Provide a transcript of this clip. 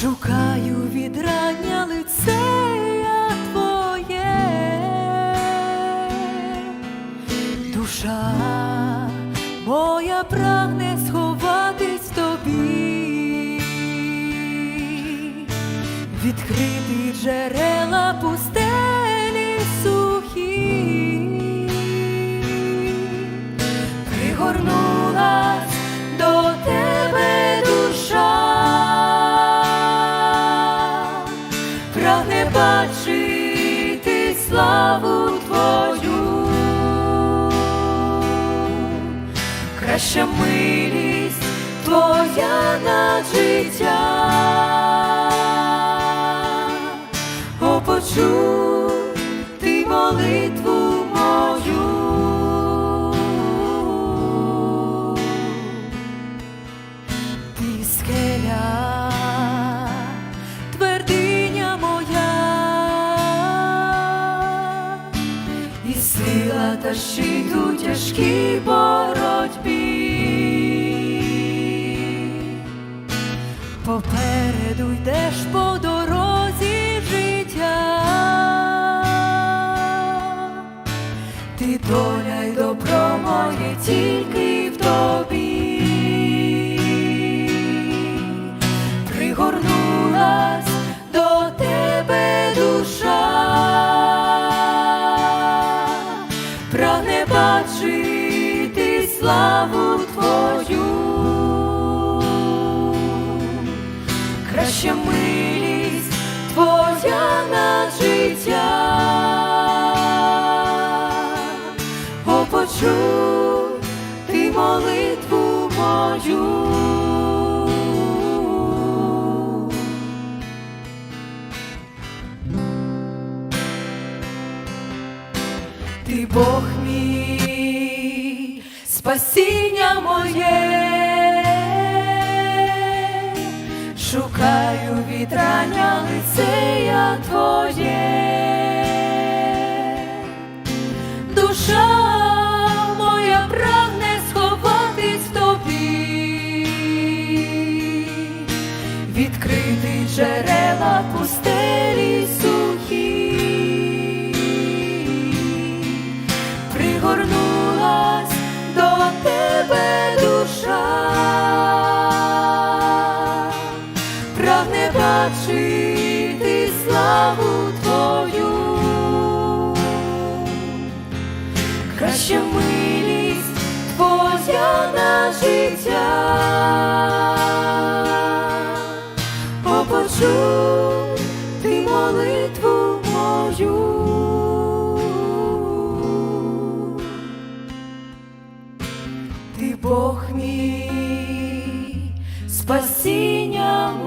Шукаю відрання лицея твоє, душа моя прагне сховатись тобі, відкрити джерела пустелі сухі, бачити славу твою, краща милість твоя над життя, о почуй ти молитву мою. Ти та у тяжкій боротьбі. Попереду йдеш по дорозі життя, ти доля й добро моє тільки славу твою, краща милість твоя над життя. О, почуй ти молитву мою. Ти Бог мій, спасіння моє, шукаю вітрання лицея твоє, душа моя прагне сховатись в тобі, відкрити джерела пустелі славу твою краща милість твоя на життя, почуй ти молитву мою. Ти Бог мій, спасіння.